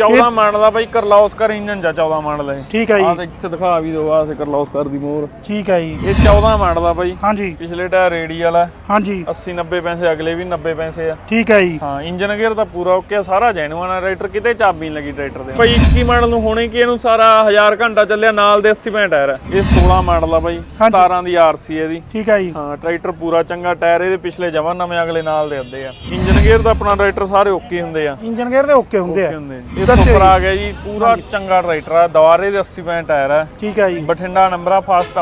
14 model ਆ ਬਾਈ ਕਰਲੌਸਕਰ engine ਚ 14 model ਇਹ। ਠੀਕ ਹੈ ਆਹ ਜੀ ਤੇ ਇੱਥੇ ਦਿਖਾ ਵੀ ਦੋ ਆਹ ਤੇ ਕਰਲੌਸਕਰ ਦੀ ਮੋਹਰ। ਠੀਕ ਹੈ ਜੀ। ਇਹ 14 ਮਾਡਲ ਆ ਬਾਈ। ਹਾਂਜੀ। ਪਿਛਲੇ ਟਾਇਰ ਰੇਡੀਅਲ ਆ ਹਾਂਜੀ। 80 90 ਪੈਸੇ ਅਗਲੇ ਵੀ 90 ਪੈਸੇ ਆ। ਠੀਕ ਹੈ ਜੀ। ਹਾਂ ਇੰਜਨ ਗੇਅਰ ਤਾਂ ਪੂਰਾ ਓਕੇ ਆ ਸਾਰਾ ਜੈਨੂਅਨ ਆ। ਟਰੈਕਟਰ ਕਿਤੇ ਚਾਬੀ ਨਹੀਂ ਲੱਗੀ ਟਰੈਕਟਰ ਦੇ। ਭਾਈ 21 ਮਾਡਲ ਨੂੰ ਹੋਣੇ ਕਿ ਇਹਨੂੰ ਸਾਰਾ 1000 ਘੰਟਾ ਚੱਲਿਆ ਨਾਲ ਦੇ 80 ਪੈਂਟ ਟਾਇਰ ਆ। ਇਹ 16 ਮਾਡਲ ਆ ਬਾਈ 17 ਦੀ ਆਰਸੀ ਇਹਦੀ। ਠੀਕ ਹੈ ਜੀ। ਹਾਂ ਟਰੈਕਟਰ ਪੂਰਾ ਚੰਗਾ ਟਾਇਰ ਇਹਦੇ ਪਿਛਲੇ ਜਮਾਂ ਨਵੇਂ ਅਗਲੇ ਨਾਲ ਦੇ ਅੱਧੇ ਆ। ਇੰਜਨ ਗੇਅਰ ਦਾ ਆਪਣਾ ਟਰੈਕਟਰ ਸਾਰੇ ਓਕੇ ਹੁੰਦੇ ਆ। ਇੰਜਨ ਗੇਅਰ ਦੇ ਓਕੇ ਹੁੰਦੇ ਆ। ਹੁੰਦੇ ਇਹ ਸੁਪਰ ਆ ਗਿਆ ਜੀ ਪੂਰਾ ਚੰਗਾ ਟਰੈਕਟਰ ਆ ਦੁਆਰੇ ਦੇ 80 ਪੈਂਟ ਟਾਇਰ ਆ। ਠੀਕ ਹੈ ਜੀ। ਬਠਿੰਡਾ ਨੰਬਰ ਆ ਫਾਸਟ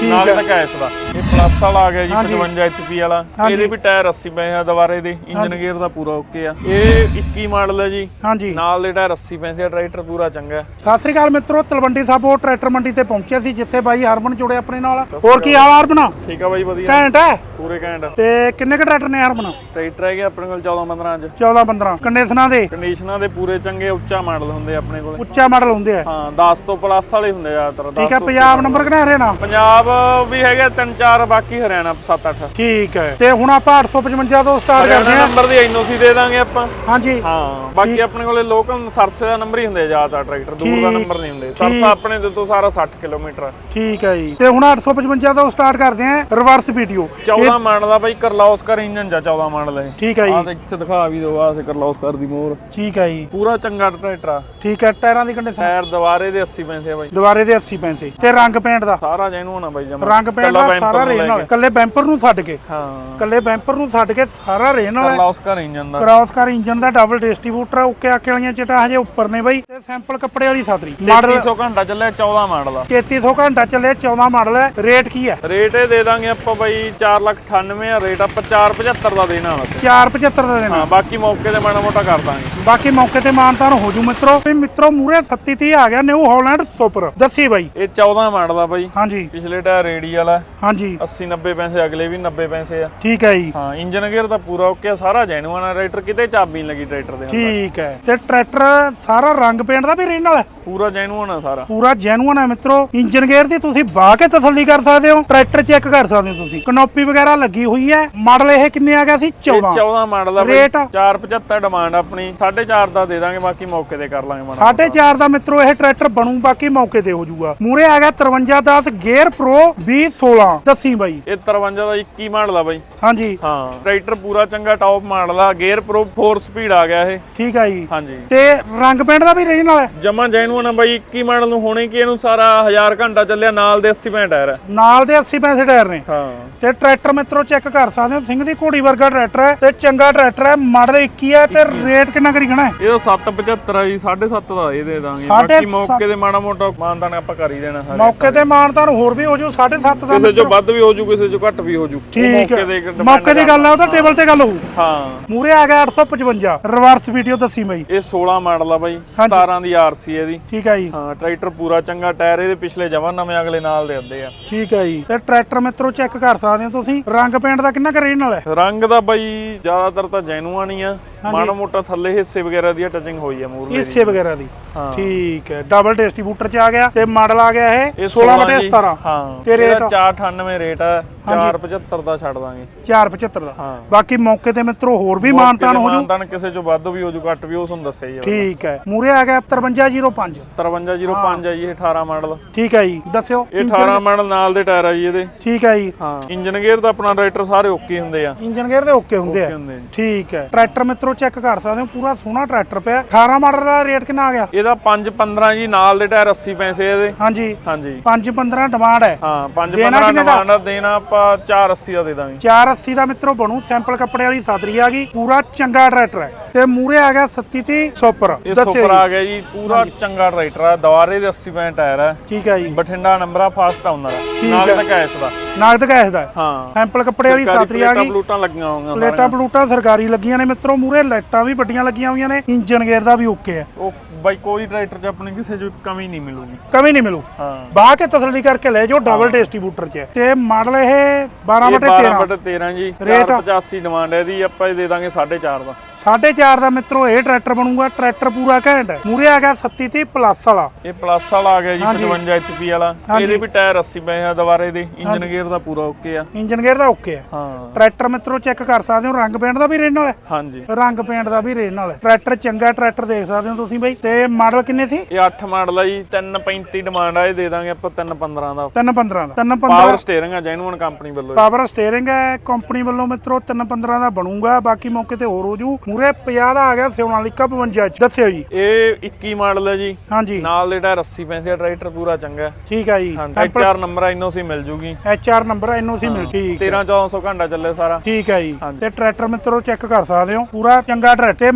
ਠੀਕ ਨਾਲ ਹੈ। ਦਾ ਕੈਸ਼ ਦਾ। ਇਹ ਪਲੱਸ ਵਾਲਾ ਆ ਗਿਆ ਜੀ ਹਾਂਜੀ। 55 HP ਵਾਲਾ। ਇਹਦੇ ਵੀ ਟਾਇਰ 80 ਪਏ ਆ ਦੁਬਾਰੇ ਦੇ ਇੰਜਨ ਗੇਅਰ ਦਾ ਪੂਰਾ ਓਕੇ ਆ। ਇਹ 21 ਮਾਡਲ ਹੈ ਜੀ। ਹਾਂਜੀ। ਨਾਲ ਦੇ ਟਾਇਰ 80 ਪੈਸੇ ਆ ਟਰੈਕਟਰ ਪੂਰਾ ਚੰਗਾ। ਸਤਿ ਸ੍ਰੀ ਅਕਾਲ ਮਿੱਤਰੋ ਤਲਵੰਡੀ ਸਾਬੋ ਟਰੈਕਟਰ ਮੰਡੀ ਤੇ ਪਹੁੰਚੇ ਸੀ ਜਿੱਥੇ ਬਾਈ ਹਰਮਨ ਜੁੜੇ ਆਪਣੇ ਨਾਲ। ਹੋਰ ਕੀ ਹਾਲ ਹਰਮਨ? ਠੀਕ ਆ ਬਾਈ ਵਧੀਆ। ਘੈਂਟ ਹੈ? ਪੂਰੇ ਘੈਂਟ ਤੇ ਕਿੰਨੇ ਕ ਟਰੈਕਟਰ ਨੇ ਹਰਮਨ? ਟਰੈਕਟਰ ਹੈਗੇ ਆਪਣੇ ਕੋਲ 14 15 ਚ। 14 15 ਕੰਡੀਸ਼ਨਾਂ ਦੇ? ਕੰਡੀਸ਼ਨਾਂ ਦੇ ਪੂਰੇ ਚੰਗੇ ਉੱਚਾ ਮਾਡਲ ਹੁੰਦੇ ਆ ਆਪਣੇ ਕੋਲ। ਉੱਚਾ ਮਾਡਲ ਹੁੰਦੇ ਆ। ਹਾਂ 10 ਤੋਂ ਪਲੱਸ ਵਾਲੇ ਹੁੰਦੇ ਜ਼ਿਆਦਾਤਰ 10 ਠੀਕ ਤੋਂ ਪੰਜਾਬ ਨੰਬਰ ਕਿਹੜਾ ਹਰਿਆਣਾ ਪੰਜਾਬ ਵੀ ਹੈਗੇ ਤਿੰਨ ਚਾਰ ਬਾਕੀ ਹਰਿਆਣਾ 7 8 ਠੀਕ ਹੈ। ਤੇ ਹੁਣ ਆਪਾਂ 855 ਤੋਂ ਸਟਾਰਟ ਕਰਦੇ ਹਾਂ। ਨੰਬਰ ਦੀ ਐਨਓਸੀ ਦੇ ਦਾਂਗੇ ਆਪਾਂ। ਹਾਂਜੀ। ਹਾਂ ਬਾਕੀ ਆਪਣੇ ਕੋਲੇ ਲੋਕਲ ਸਰਸੇ ਦਾ ਨੰਬਰ ਹੀ ਹੁੰਦੇ ਆ ਜ਼ਿਆਦਾਤਰ ਟਰੈਕਟਰ ਦੂਰ ਦਾ ਨੰਬਰ ਨਹੀਂ ਹੁੰਦੇ। ਸਰਸਾ ਆਪਣੇ ਦੇ ਤੋਂ ਸਾਰਾ 60 ਕਿਲੋਮੀਟਰ। ਠੀਕ ਹੈ ਜੀ। ਤੇ ਹੁਣ 855 ਤੋਂ ਸਟਾਰਟ ਕਰਦੇ ਹਾਂ ਰਿਵਰਸ ਵੀਡੀਓ 14 ਮਾਡਲ ਆ ਬਾਈ ਕਰਲੌਸਕਰ ਇੰਜਨ ਚ 14 ਮਾਡਲ ਹੈ ਠੀਕ ਹੈ ਆਹ ਜੀ ਤੇ ਇੱਥੇ ਦਿਖਾ ਵੀ ਦੋ ਆਹ ਤੇ ਕਰਲੌਸਕਰ ਦੀ ਮੋਹਰ। ਠੀਕ ਹੈ ਜੀ। ਪੂਰਾ ਚੰਗਾ ਟਰੈਕਟਰ ਆ। ਠੀਕ ਹੈ ਟਾਇਰਾਂ ਦੀ ਕੰਡੀਸ਼ਨ ਟਾਇਰ ਦੁਬਾਰੇ ਦੇ 80 ਪੈਸੇ ਬਾਈ। ਦੁਬਾਰੇ ਦੇ 80 ਪੈਸੇ ਤੇ ਰੰਗ ਪੇਂਟ ਦਾ। ਸਾਰਾ ਜੈਨੂਨ ਆ ਬਾਈ ਜਮਾ। ਰੰਗ ਪੇਂਟ ਦਾ ਸਾਰਾ ਰੇਨ ਨਾਲ ਕੱਲੇ ਬੈਂਪਰ ਨੂੰ ਛੱਡ ਕੇ। ਹਾਂ। ਕੱਲੇ ਬੈਂਪਰ ਨੂੰ ਛੱਡ ਕੇ ਸਾਰਾ ਰੇਨ ਨਾਲ ਹੈ। ਕਰਲੌਸਕਰ ਇੰਜਨ ਦਾ। ਕ੍ਰਾਸ ਕਰ ਇੰਜਨ ਦਾ ਡਬਲ ਡਿਸਟ੍ਰੀਬਿਊਟਰ ਓਕੇ ਆਕੇ ਵਾਲੀਆਂ ਚਟਾ ਹਜੇ ਉੱਪਰ ਨੇ ਬਾਈ। ਤੇ ਸੈਂਪਲ ਕੱਪੜੇ ਵਾਲੀ ਸਾਤਰੀ ਮਾਡਲ 3300 ਘੰਟਾ ਚੱਲਿਆ 14 ਮਾਡਲ ਆ। 3300 ਘੰਟਾ ਚੱਲੇ 14 ਮਾਡਲ ਹੈ ਰੇਟ ਕੀ ਹੈ ਰੇਟ ਇਹ ਦੇ ਦਾਂਗੇ ਆਪਾਂ ਬਾਈ 498 ਆ। ਰੇਟ ਆਪਾਂ 475 ਦਾ ਦੇਣਾ ਵਾ। 475 ਦਾ ਦੇਣਾ। ਹਾਂ ਬਾਕੀ ਮੌਕੇ ਤੇ ਮਾੜਾ ਮੋਟਾ ਕਰ ਦਾਂਗੇ। ਬਾਕੀ ਮੌਕੇ ਤੇ ਮਾਨਤਾਨ ਹੋ ਜੂ ਮਿੱਤਰੋ। ਵੀ ਮਿੱਤਰੋ ਮੂਰੇ 3730 ਆ ਗਿਆ ਨਿਊ ਹਾਲੈਂਡ ਸੁਪਰ। ਦੱਸੀ ਬਾਈ। ਇਹ 14 ਮਾਡਲ ਆ ਬਾਈ। ਹਾਂਜੀ। ਪਿਛਲੇ ਟਾਇਰ ਰੇਡੀਅਲ ਆ ਹਾਂਜੀ। 80 90 ਪੈਸੇ ਅਗਲੇ ਵੀ 90 ਪੈਸੇ ਆ। ਠੀਕ ਹੈ ਜੀ। ਹਾਂ ਇੰਜਨ ਗੇਅਰ ਤਾਂ ਪੂਰਾ ਓਕੇ ਆ ਸਾਰਾ ਜੈਨੂਅਨ ਆ ਟਰੈਕਟਰ ਕਿਤੇ ਚਾਬੀ ਨਹੀਂ ਲੱਗੀ ਟਰੈਕਟਰ ਦੇ ਠੀਕ ਹੈ। ਤੇ ਟਰੈਕਟਰ ਸਾਰਾ ਰੰਗ ਪੇਂਟ ਦਾ ਵੀ ਰਹਿਣ ਵਾਲਾ? ਹੈ? ਪੂਰਾ ਜੈਨੂਅਨ ਆ ਸਾਰਾ। ਪੂਰਾ ਜੈਨੂਅਨ ਹੈ ਮਿੱਤਰੋ। ਇੰਜਨ ਗੇਅਰ ਦੀ ਤੁਸੀਂ ਬਾਹ ਕੇ ਤਸੱਲੀ ਕਰ ਸਕਦੇ ਹੋ ਟਰੈਕਟਰ ਚੈੱਕ ਕਰ ਸਕਦੇ ਹੋ ਤੁਸੀਂ। ਕਨੋਪੀ ਵਗੈਰਾ ਲੱਗੀ ਹੋਈ ਹੈ। ਮਾਡਲ ਇਹ ਕਿੰਨੇ ਆ ਗਿਆ ਸੀ? ਇਹ 14 14 ਮਾਡਲ ਆ ਰੇਟ? 475 ਡਿਮਾਂਡ ਆਪਣੀ। 4.5 ਦਾ ਦੇ ਦਾਂਗੇ ਬਾਕੀ ਮੌਕੇ ਤੇ ਕਰ ਲਾਂਗੇ ਮਾੜਾ ਸਾਢੇ ਚਾਰ ਦਾ ਮਿੱਤਰੋ ਇਹ ਟਰੈਕਟਰ ਬਣੂ ਬਾਕੀ ਮੌਕੇ ਤੇ ਹੋ ਜਾਊਗਾ ਮੂਰੇ ਆ ਗਿਆ 5310 ਗੇਅਰ ਪ੍ਰੋ 2016 ਦੱਸੀ ਬਾਈ। ਇਹ 53 ਦਾ 21 ਮਾਡਲ ਆ ਬਾਈ। ਹਾਂਜੀ। ਹਾਂ। ਟਰੈਕਟਰ ਪੂਰਾ ਚੰਗਾ ਟੌਪ ਮਾਡਲ ਆ। ਗੇਅਰ ਪ੍ਰੋ 4 ਸਪੀਡ ਆ ਗਿਆ ਇਹ। ਠੀਕ ਹੈ ਜੀ। ਹਾਂਜੀ। ਤੇ ਰੰਗ ਪੇਂਟ ਦਾ ਵੀ ਰਹਿਣ ਵਾਲਾ ਹੈ? ਜਮਾ ਜੈਨੂਅਨ ਆ ਬਾਈ 21 ਮਾਡਲ ਨੂੰ ਹੋਣੇ ਕਿ ਇਹਨੂੰ ਸਾਰਾ 1000 ਘੰਟਾ ਚੱਲਿਆ ਨਾਲ ਦੇ 80 ਪੈਂਟ ਟਾਇਰ ਆ। ਨਾਲ ਦੇ 80 ਪੈਸੇ ਟਾਇਰ ਨੇ। ਹਾਂ। ਤੇ ਟਰੈਕਟਰ ਮਿੱਤਰੋ ਚੈੱਕ ਕਰ ਸਕਦੇ ਹੋ ਸਿੰਘ ਦੀ ਘੋੜੀ ਵਰਗਾ ਟਰੈਕਟਰ ਹੈ ਤੇ ਚੰਗਾ ਟਰੈਕਟਰ ਹੈ ਮਾਡਲ 21 ਹੈ ਤੇ ਰੇਟ ਕਿੰਨਾ ਕਰੀ ਗਣਾ ਹੈ? ਇਹਦਾ 775 ਆ ਜੀ 7.5 ਦਾ ਇਹ ਦੇ ਦਾਂਗੇ। ਬਾਕੀ ਮੌਕੇ ਤੇ ਮਾੜਾ ਮੋਟਾ ਮਾਨਦਾਨ ਆਪਾਂ ਕਰ ਹੀ ਦੇਣਾ ਸਾਰੇ ਮੌਕੇ ਤੇ ਮਾਨਤਾ ਨੂੰ ਹੋਰ ਵੀ ਹੋ ਜੂ 7.5 ਦਾ ਕਿਸੇ ਚੋਂ ਵੱਧ ਵੀ ਹੋ ਜੂ ਕਿਸੇ ਚੋਂ ਘੱਟ ਵੀ ਹੋ ਜੂ। ਠੀਕ ਹੈ। ਮੌਕੇ ਦੀ ਗੱਲ ਹੈ ਉਹ ਤਾਂ ਟੇਬਲ ਤੇ ਗੱਲ ਹੋਊ। ਹਾਂ। ਮੂਰੇ ਆ ਗਿਆ 855 ਰਿਵਰਸ ਵੀਡੀਓ ਦੱਸੀ ਬਾਈ। ਇਹ 16 ਮਾਡਲ ਆ ਬਾਈ 17 ਦੀ ਆਰਸੀ ਇਹਦੀ। ਠੀਕ ਹੈ ਜੀ। ਹਾਂ ਟਰੈਕਟਰ ਪੂਰਾ ਚੰਗਾ ਟਾਇਰ ਇਹਦੇ ਪਿਛਲੇ ਜਮਾਂ ਨਵੇਂ ਅਗਲੇ ਨਾਲ ਦੇ ਅੱਧੇ ਆ। ਠੀਕ ਹੈ ਜੀ। ਤੇ ਟਰੈਕਟਰ ਮਿੱਤਰੋ ਚੈੱਕ ਕਰ ਸਕਦੇ ਹੋ ਤੁਸੀਂ। ਰੰਗ ਪੇਂਟ ਦਾ ਕਿੰਨਾ ਕਰੇ ਨਾਲ ਹੈ? ਰੰਗ ਦਾ ਬਾਈ ਜ਼ਿਆਦਾਤਰ ਤਾਂ ਜੈਨੂਅਨ ਹੀ ਆ। ਮਾੜਾ ਮੋਟਾ ਥੱਲੇ ਹਿੱਸੇ ਵਗੈਰਾ ਦੀ ਟਚਿੰਗ ਹੋਈ ਆ ਮੂਰਲੇ ਹਿੱਸੇ ਵਗੈਰਾ ਦੀ। ਹਾਂ। ਠੀਕ ਹੈ। ਡਬਲ ਡਿਸਟ੍ਰੀਬਿਊਟਰ ਚ ਆ ਗਿਆ ਤੇ ਮਾਡਲ ਆ ਗਿਆ ਇਹ ਇਹ 16 16 ਜੀ। 17 ਹਾਂ। ਤੇ ਰੇਟ? ਇਹਦਾ 498 ਰੇਟ ਆ। 475 ਦਾ ਛੱਡ ਦਾਂਗੇ। 475 ਦਾ। ਹਾਂ। ਬਾਕੀ ਮੌਕੇ ਤੇ ਮਿੱਤਰੋ ਹੋਰ ਵੀ ਮਾਨਤਾਨ ਹੋ ਜੂ। ਮਾਨਤਾਨ ਕਿਸੇ ਚੋਂ ਵੱਧ ਵੀ ਹੋ ਜੂ ਘੱਟ ਵੀ ਉਹ ਤੁਹਾਨੂੰ ਦੱਸਿਆ ਹੀ ਠੀਕ ਹੈ। ਮੂਰੇ ਆ ਗਿਆ 5305 5305 ਆ ਜੀ ਇਹ 18 ਮਾਡਲ। ਠੀਕ ਹੈ ਜੀ। ਦੱਸਿਓ। ਇਹ 18 ਮਾਡਲ ਨਾਲ ਦੇ ਟਾਇਰ ਆ ਜੀ ਇਹਦੇ। ਠੀਕ ਹੈ ਜੀ। ਹਾਂ। ਇੰਜਨ ਗੇਅਰ ਦਾ ਆਪਣਾ ਟਰੈਕਟਰ ਸਾਰੇ ਓਕੇ ਹੁੰਦੇ ਆ। ਇੰਜਨ ਗੇਅਰ ਦੇ ਓਕੇ ਹੁੰਦੇ ਆ। ਠੀਕ ਹੈ। ਟਰੈਕਟਰ ਮਿੱਤਰੋ ਚੈੱਕ ਕਰ ਸਕਦੇ ਹੋ ਪੂਰਾ ਸੋਹਣਾ ਟਰੈਕਟਰ ਪਿਆ। 18 ਮਾਡਲ ਦਾ ਰੇਟ ਕਿੰਨਾ ਆ ਗਿਆ? ਇਹਦਾ 5 15 ਜੀ ਨਾਲ ਦੇ ਟਾਇਰ 80 ਪੈਸੇ ਇਹਦੇ। ਹਾਂਜੀ। ਹਾਂਜੀ। 5 15 ਡਿਮਾਂਡ ਹੈ। ਹਾਂ 5 ਦੇਣਾ 15 ਕਿੰਨੇ ਦਾ? ਡਿਮਾਂਡ ਦੇਣਾ ਆਪਾਂ 480 ਦਾ ਦੇ ਦਾਂਗੇ। 480 ਦਾ ਮਿੱਤਰੋ ਬਣੂ ਸੈਂਪਲ ਕੱਪੜੇ ਵਾਲੀ ਸਾਦਰੀ ਆ ਗਈ ਪੂਰਾ ਚੰਗਾ ਟਰੈਕਟਰ ਹੈ। ਤੇ ਮੂਰੇ ਆ ਗਿਆ 37 ਸੁਪਰ। ਇਹ ਸੁਪਰ। ਆ ਗਿਆ ਜੀ ਪੂਰਾ ਚੰਗਾ ਟਰੈਕਟਰ ਆ ਦੁਆਰੇ ਦੇ 80 ਪੈਂਟ ਟਾਇਰ ਆ। ਠੀਕ ਹੈ ਜੀ। ਬਠਿੰਡਾ ਨੰਬਰ ਆ ਫਾਸਟ ਆਉਂਦਾ ਨਾਲ ਹੈ। ਦਾ ਕੈਸ਼ ਦਾ। ਨਗਦ ਕੈਸ਼ ਦਾ ਹੈ। ਸੈਂਪਲ ਕੱਪੜੇ ਵਾਲੀ ਸਾਦਰੀ ਆ ਗਈ। ਪਲੂਟਾਂ ਲੱਗੀਆਂ ਹੋਈਆਂ ਪਲੇਟਾਂ ਪਲੂਟਾਂ ਸਰਕਾਰੀ ਲੱਗੀਆਂ ਨੇ ਮਿੱਤਰੋ ਮੂਰੇ ਲਾਈਟਾਂ ਵੀ ਵੱਡੀਆਂ ਲੱਗੀਆਂ ਹੋਈਆਂ ਨੇ ਇੰਜਨ ਗੇਅਰ ਦਾ ਵੀ ਓਕੇ ਹੈ। ਉਹ ਬਾਈ ਕੋਈ ਟਰੈਕਟਰ 'ਚ ਆਪਣੀ ਕਿਸੇ 'ਚ ਕਮੀ ਨਹੀਂ ਮਿਲੂਗੀ। ਕਮੀ ਨਹੀਂ ਮਿਲੂ। ਹਾਂ। ਬਾਹ ਕੇ ਤਸੱਲੀ ਕਰਕੇ ਲੈ ਜਾਓ ਡਬਲ ਡਿਸਟ੍ਰੀਬਿਊਟਰ 'ਚ। ਤੇ ਮਾਡਲ ਇਹ 12 ਇਹ ਬਟੇ 12 13 ਬਟੇ 13 ਜੀ। ਰੇਟ? 485 ਡਿਮਾਂਡ ਹੈ ਇਹਦੀ ਆਪਾਂ ਇਹ ਦੇ ਦਾਂਗੇ 4.5 ਦਾ। 4.5 ਦਾ ਮਿੱਤਰੋ ਇਹ ਟਰੈਕਟਰ ਬਣੂਗਾ ਟਰੈਕਟਰ ਪੂਰਾ ਘੈਂਟ ਹੈ। ਮੂਰੇ ਆ ਗਿਆ 37 ਤੇ ਪਲੱਸ ਵਾਲਾ। ਇਹ ਪਲੱਸ ਵਾਲਾ ਆ ਗਿਆ ਜੀ ਹਾਂਜੀ। 55 HP ਵਾਲਾ। ਇਹਦੇ ਵੀ ਟਾਇਰ 80 ਪਏ ਆ ਦੁਬਾਰੇ ਦੇ ਇੰਜਨ ਗੇਅਰ ਗੇਅਰ ਦਾ ਪੂਰਾ ਓਕੇ ਆ। ਇੰਜਨ ਗੇਅਰ ਦਾ ਓਕੇ ਆ। ਹਾਂ। ਟਰੈਕਟਰ ਮਿੱਤਰੋ ਚੈੱਕ ਕਰ ਸਕਦੇ ਹੋ ਰੰਗ ਪੇਂਟ ਦਾ ਵੀ ਰੇਨ ਨਾਲ ਹੈ? ਹਾਂਜੀ। ਰੰਗ ਪੇਂਟ ਦਾ ਵੀ ਰੇਨ ਨਾਲ ਹੈ। ਟਰੈਕਟਰ ਚੰਗਾ ਟਰੈਕਟਰ ਦੇਖ ਸਕਦੇ ਹੋ ਤੁਸੀਂ ਬਾਈ। ਤੇ ਮਾਡਲ ਕਿੰਨੇ ਸੀ? ਇਹ 8 ਮਾਡਲ ਆ ਜੀ 335 ਡਿਮਾਂਡ ਆ ਇਹ ਦੇ ਦਾਂਗੇ ਆਪਾਂ 315 ਦਾ। 315 ਦਾ। 315 ਪਾਵਰ ਸਟੀਅਰਿੰਗ ਆ ਜੈਨੂਨ ਕੰਪਨੀ ਵੱਲੋਂ ਪਾਵਰ ਸਟੀਅਰਿੰਗ ਹੈ ਕੰਪਨੀ ਵੱਲੋਂ ਮਿੱਤਰੋ 315 ਦਾ ਬਣੂਗਾ। ਬਾਕੀ ਮੌਕੇ ਤੇ ਹੋਰ ਹੋ ਜੂ। ਮੂਰੇ 50 ਦਾ ਆ ਗਿਆ ਸਿਓਨਾਲਿਕਾ 52 ਦੱਸਿਓ ਜੀ। ਇਹ 21 ਮਾਡਲ ਹੈ ਜੀ। ਹਾਂਜੀ। ਨਾਲ ਜਿਹੜਾ 80 ਪੈਸੇ ਟਰੈਕਟਰ ਪੂਰਾ ਚੰਗਾ। ਠੀਕ ਆ ਜੀ। ਐਚਆਰ ਨੰਬਰ ਆ ਇਨੋਂ ਸੀ ਮਿਲ ਜੂਗੀ। ਐਚਆਰ 4 ਨੰਬਰ ਐਨਓਸੀ ਮਿਲ ਠੀਕ 13 ਘੰਟਾ ਚੱਲੇ ਸਾਰਾ। ਠੀਕ ਹੈ ਜੀ। ਤੇ ਟਰੈਕਟਰ ਮਿੱਤਰੋ ਚੈੱਕ ਕਰ ਸਕਦੇ ਹੋ। ਪੂਰਾ ਚੰਗਾ ਟਰੈਕਟਰ।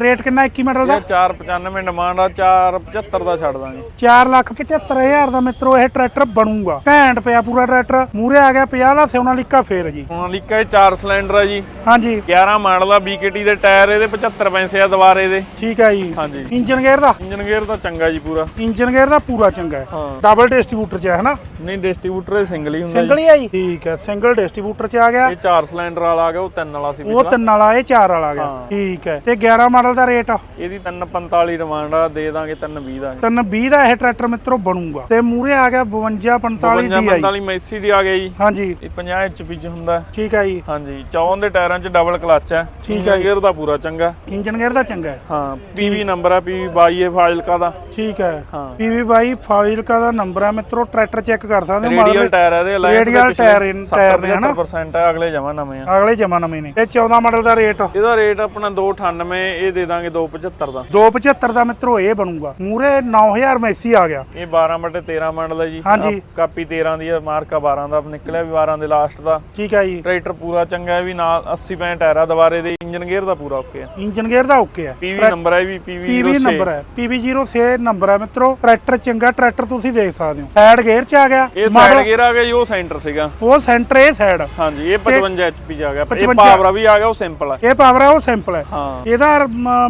ਰੇਟ ਕਿੰਨਾ 21 ਮਾਡਲ ਦਾ? 495 ਡਿਮਾਂਡ ਆ 475 ਦਾ ਛੱਡ ਦਾਂਗੇ। 475000 ਦਾ ਮਿੱਤਰੋ ਇਹ ਟਰੈਕਟਰ ਬਣੂਗਾ। ਘੈਂਟ ਪਿਆ ਪੂਰਾ ਟਰੈਕਟਰ। ਮੂਰੇ ਆ ਗਿਆ 50 ਦਾ ਸੋਨਾਲੀਕਾ ਫੇਰ ਜੀ। ਸੋਨਾਲੀਕਾ ਇਹ 4 ਸਿਲੰਡਰ ਆ ਜੀ। ਹਾਂਜੀ। 11 ਮਾਡਲ ਆ BKT ਦੇ ਟਾਇਰ ਇਹਦੇ 75 ਪੈਸੇ ਆ ਦੁਬਾਰੇ ਦੇ। ਠੀਕ ਹੈ ਜੀ। ਹਾਂਜੀ। ਇੰਜਨ ਗੇਅਰ ਦਾ? ਇੰਜਨ ਗੇਅਰ ਦਾ ਚੰਗਾ ਜੀ ਪੂਰਾ। ਇੰਜਨ ਗੇਅਰ ਦਾ ਪੂਰਾ ਚੰਗਾ ਹੈ। ਡਬਲ ਡਿਸਟ੍ਰੀਬਿਊਟਰ ਚ ਹੈ ਹਨਾ ਨਹੀਂ ਡਿਸਟ੍ਰੀਬਿਊਟਰ ਸਿੰਗਲ ਹੀ ਹੁੰਦਾ ਸਿੰਗਲ ਸਿੰਗਲ ਹੀ ਆ ਜੀ? ਠੀਕ ਹੈ ਸਿੰਗਲ ਡਿਸਟ੍ਰੀਬਿਊਟਰ ਚ ਆ ਗਿਆ। ਇਹ 4 ਸਿਲੰਡਰ ਵਾਲਾ ਆ ਗਿਆ ਉਹ 3 ਵਾਲਾ ਸੀ ਉਹ ਪਿਛਲਾ। ਤਿੰਨ ਵਾਲਾ ਇਹ ਚਾਰ ਵਾਲਾ ਆ ਗਿਆ। ਹਾਂ। ਠੀਕ ਹੈ ਤੇ 11 ਮਾਡਲ ਦਾ ਰੇਟ? ਇਹਦੀ 345 ਡਿਮਾਂਡ ਆ ਦੇ ਦਾਂਗੇ 320 ਦਾ ਤਿੰਨ 20 ਦਾ ਇਹ ਟਰੈਕਟਰ ਮਿੱਤਰੋ ਬਣੂਗਾ। ਤੇ ਮੂਰੇ ਆ ਗਿਆ 52 45 DI 45 ਮੈਸੀ ਦੀ ਆ ਗਿਆ ਜੀ। ਹਾਂਜੀ। ਇਹ 50 HP ਚ ਹੁੰਦਾ। ਹੈ। ਠੀਕ ਹੈ ਜੀ। ਹਾਂਜੀ ਚੌਂ ਦੇ ਟਾਇਰਾਂ 'ਚ ਡਬਲ ਕਲਚ ਹੈ ਠੀਕ ਹੈ। ਗੇਅਰ ਦਾ ਪੂਰਾ ਚੰਗਾ। ਇੰਜਨ ਗੇਅਰ ਦਾ ਚੰਗਾ। ਹੈ ਹਾਂ PV ਨੰਬਰ ਆ PV 22 ਫਾਜ਼ਿਲਕਾ ਦਾ। ਠੀਕ ਹੈ। ਹਾਂ ਪੀਵੀ ਬਾਈ ਫਾਜ਼ਿਲਕਾ ਦਾ ਨੰਬਰ ਹੈ ਮਿੱਤਰੋ ਟਰੈਕਟਰ ਚੈੱਕ ਕਰ ਸਕਦੇ ਹੋ ਰੇਡੀਅਲ ਟਾਇਰ ਆ ਇਹਦੇ ਅਲਾਈਅੰਸ Radial ਟਾਇਰ ਇਨ- ਟਾਇਰ ਨੇ ਹਨਾ? 70% ਆ ਅਗਲੇ ਜਮਾ ਨਵੇਂ ਆ। ਅਗਲੇ ਜਮਾ ਨਵੇਂ ਨੇ। ਤੇ 14 ਮਾਡਲ ਦਾ ਰੇਟ ਇਹਦਾ ਰੇਟ ਆਪਣਾ 298 ਇਹ ਦੇ ਦਾਂਗੇ 275 ਦਾ। 275 ਦਾ ਮਿੱਤਰੋ ਇਹ ਬਣੂਗਾ। ਮੂਰੇ 9000 ਮੈਸੀ ਆ ਗਿਆ। ਇਹ 12 ਬਟੇ 13 ਮਾਡਲ ਹੈ ਜੀ। ਹਾਂਜੀ। ਕਾਪੀ 13 ਦੀ ਹੈ ਮਾਰਕਾ 12 ਦਾ ਨਿਕਲਿਆ ਵੀ 12 ਦੇ ਲਾਸਟ ਦਾ। ਠੀਕ ਹੈ ਜੀ। ਟਰੈਕਟਰ ਪੂਰਾ ਚੰਗਾ ਹੈ ਵੀ ਨਾਲ 80 ਪੈਂ ਟਾਇਰ ਦੁਬਾਰੇ ਦੇ। ਇੰਜਨ ਗੇਅਰ ਦਾ ਪੂਰਾ ਓਕੇ ਆ। ਇੰਜਨ ਗੇਅਰ ਦਾ ਓਕੇ ਹੈ PV ਨੰਬਰ ਹੈ ਵੀ ਪੀਵੀ 06 ਨੰਬਰ ਹੈ ਪੀਵੀ 06 ਨੰਬਰ ਹੈ ਮਿੱਤਰੋ। ਟਰੈਕਟਰ ਚੰਗਾ ਟਰੈਕਟਰ ਤੁਸੀਂ ਦੇਖ ਸਕਦੇ ਹੋ। ਸਾਈਡ ਗੇਅਰ ਚ ਆ ਗਿਆ। ਇਹ ਸਾਈਡ ਗੇਅਰ ਆ ਗਿਆ ਜੀ ਉਹ ਸੈਂਟਰ ਸੀਗਾ। ਉਹ ਸੈਂਟਰ ਇਹ ਸਾਈਡ ਹਾਂਜੀ ਇਹ 55 HP ਚ ਆ ਗਿਆ। ਇਹ 55 ਪਾਵਰ ਵੀ ਆ ਗਿਆ ਉਹ ਸਿੰਪਲ ਹੈ ਇਹ ਪਾਵਰ ਹੈ ਉਹ ਸਿੰਪਲ ਹੈ ਹਾਂ। ਇਹਦਾ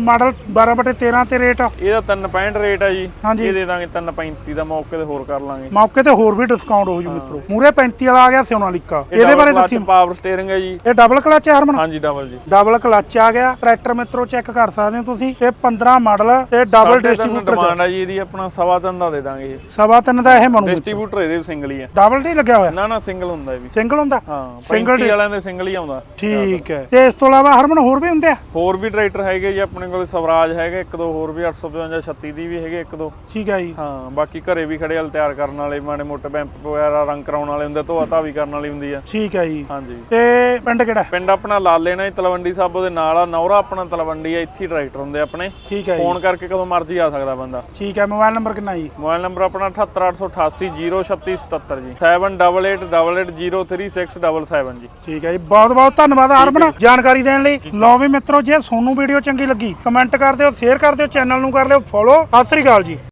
ਮਾਡਲ 12 ਬਟੇ 13 ਤੇ ਰੇਟ ਇਹਦਾ 365 ਰੇਟ ਹੈ ਜੀ। ਇਹ ਦੇ ਦਾਂਗੇ 335 ਦਾ ਮੌਕੇ ਤੇ ਹੋਰ ਕਰ ਲਾਂਗੇ। ਮੌਕੇ ਤੇ ਹੋਰ ਵੀ ਡਿਸਕਾਊਂਟ ਹੋ ਜੂ ਮਿੱਤਰੋ। ਮੂਰੇ 35 ਵਾਲਾ ਆ ਗਿਆ ਸੋਨਾਲੀਕਾ ਇਹਦੇ ਬਾਰੇ ਦੱਸੀ। ਪਾਵਰ ਸਟੀਅਰਿੰਗ ਹੈ ਜੀ। ਇਹ ਡਬਲ ਕਲਚ ਹੈ ਹਰਮਨ? ਹਾਂਜੀ ਡਬਲ ਜੀ। ਡਬਲ ਕਲਚ ਆ ਗਿਆ। ਟਰੈਕਟਰ ਮਿੱਤਰੋ ਚੈੱਕ ਕਰ ਸਕਦੇ ਹੋ ਤੁਸੀਂ। ਇਹ 15 ਮਾਡਲ ਤੇ ਡਬਲ ਡਿਸਟ੍ਰੀਬਿਊਟਰ ਡਿਮਾਂਡ ਹੈ ਜੀ ਇਹਦੀ ਆਪਣਾ ਸਵਾ ਤਿੰਨ ਦਾ ਦੇ ਦਾਂਗੇ ਸਵਾ ਤਿੰਨ ਦਾ ਇਹ ਬਣੂ ਡਿਸਟ੍ਰੀਬਿਊਟਰ ਇਹਦੇ ਸਿੰਗਲ ਹੀ ਹੈ ਡਬਲ ਨਹੀਂ ਲੱਗਿਆ ਹੋਇਆ? ਨਾ ਨਾ ਸਿੰਗਲ ਹੁੰਦਾ ਇਹ ਵੀ। ਸਿੰਗਲ ਹੁੰਦਾ? ਹਾਂ Single 35 ਵਾਲਿਆਂ ਦੇ ਸਿੰਗਲ ਹੀ ਆਉਂਦਾ। ਠੀਕ ਹੈ। ਤੇ ਇਸ ਤੋਂ ਇਲਾਵਾ ਹਰਮਨ ਹੋਰ ਵੀ ਹੁੰਦੇ ਆ? ਹੋਰ ਵੀ ਟਰੈਕਟਰ ਹੈਗੇ ਜੀ ਆਪਣੇ ਕੋਲ ਸਵਰਾਜ ਹੈਗੇ ਇੱਕ ਦੋ ਹੋਰ ਵੀ 855 36 ਦੀ ਵੀ ਹੈਗੇ ਇੱਕ ਦੋ। ਠੀਕ ਹੈ ਜੀ। ਹਾਂ ਬਾਕੀ ਘਰੇ ਵੀ ਖੜੇ ਵਾਲ ਤਿਆਰ ਕਰਨ ਵਾਲੇ ਮਾੜੇ ਮੋਟੇ ਬੈਂਪ ਵਗੈਰਾ ਰੰਗ ਕਰਾਉਣ ਵਾਲੇ ਹੁੰਦੇ ਧੋਆ ਧਾਵੀ ਕਰਨ ਵਾਲੀ ਹੁੰਦੀ ਆ। ਠੀਕ ਹੈ ਜੀ। ਹਾਂਜੀ। ਤੇ ਪਿੰਡ ਕਿਹੜਾ? ਪਿੰਡ ਆਪਣਾ ਲਾਲੇ ਨਾਲ ਹੀ ਤਲਵੰਡੀ ਸਾਬੋ ਦੇ ਨਾਲ ਆ ਨੌਰਾ ਆਪਣਾ ਤਲਵੰਡੀ ਆ ਇੱਥੇ ਟਰੈਕਟਰ ਹੁੰਦੇ ਆਪਣੇ। ਠੀਕ ਹੈ ਜੀ। ਫੋਨ ਕਰਕੇ ਕਦੋਂ ਮਰਜ਼ੀ ਆ ਸਕਦਾ ਬੰਦਾ। ਠੀਕ ਹੈ ਮੋਬਾਈਲ ਨੰਬਰ ਕਿੰਨਾ ਜੀ? ਮੋਬਾਈਲ ਨੰਬਰ ਆਪਣਾ 7888803677 ਜੀ। 7888036777 ਜੀ। ਠੀਕ ਹੈ ਜੀ ਬਹੁਤ ਬਹੁਤ ਧੰਨਵਾਦ ਹਰਮਨ ਜਾਣਕਾਰੀ ਦੇਣ ਲਈ। ਲਓ ਵੀ ਮਿੱਤਰੋ ਜੇ ਤੁਹਾਨੂੰ ਵੀਡੀਓ ਚੰਗੀ ਲੱਗੀ ਕਮੈਂਟ ਕਰ ਦਿਓ ਸ਼ੇਅਰ ਕਰ ਦਿਓ ਚੈਨਲ ਨੂੰ ਕਰ ਲਿਓ ਫੋਲੋ ਸਤਿ ਸ੍ਰੀ ਅਕਾਲ ਜੀ।